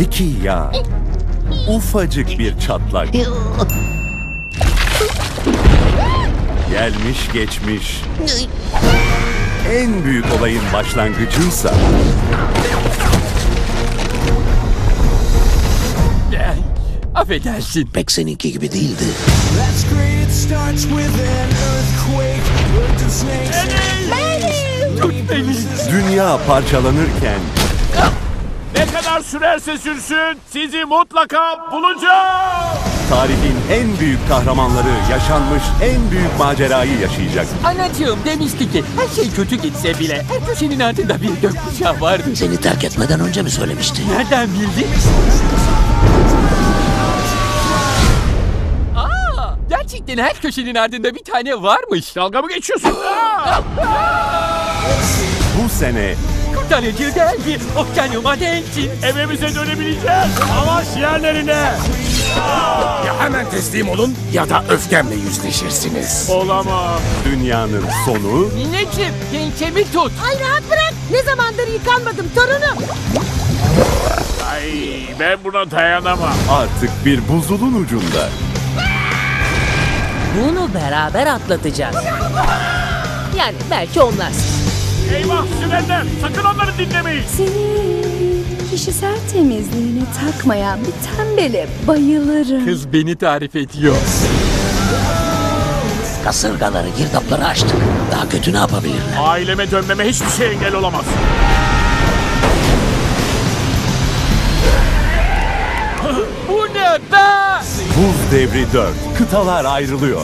İki yağ. Ufacık bir çatlak. Gelmiş geçmiş. En büyük olayın başlangıcıysa Eh, Affedersin. Pek seninki gibi değildi. Tut beni. dünya parçalanırken kadar sürerse sürsün sizi mutlaka bulacağım. tarihin en büyük kahramanları yaşanmış en büyük macerayı yaşayacak. Anacığım demişti ki her şey kötü gitse bile her köşenin ardında bir gökkuşağı vardı. Seni terk etmeden önce mi söylemişti? Nereden bildin? Aa, gerçekten her köşenin ardında bir tane varmış. Dalga mı geçiyorsun? Aa! Bu sene Kurtarıcı geldi. Okyanuma değsin. Evimize dönebileceğiz. Savaş yerlerine. Ya hemen teslim olun ya da öfkemle yüzleşirsiniz. Olamam. dünyanın sonu Nineciğim gençemi tut. Ay rahat bırak. Ne zamandır yıkanmadım torunum. Ay ben buna dayanamam. artık bir buzulun ucunda. Bunu beraber atlatacağız. Yani belki onlar. Eyvah sirenler. Sakın onları dinlemeyin. Senin kişisel temizliğini takmayan bir tembele bayılırım. Kız beni tarif ediyor. Kasırgaları, girdapları açtık. Daha kötü ne yapabilirler? Aileme dönmeme hiçbir şey engel olamaz. Bu ne be? Buz Devri 4. Kıtalar ayrılıyor.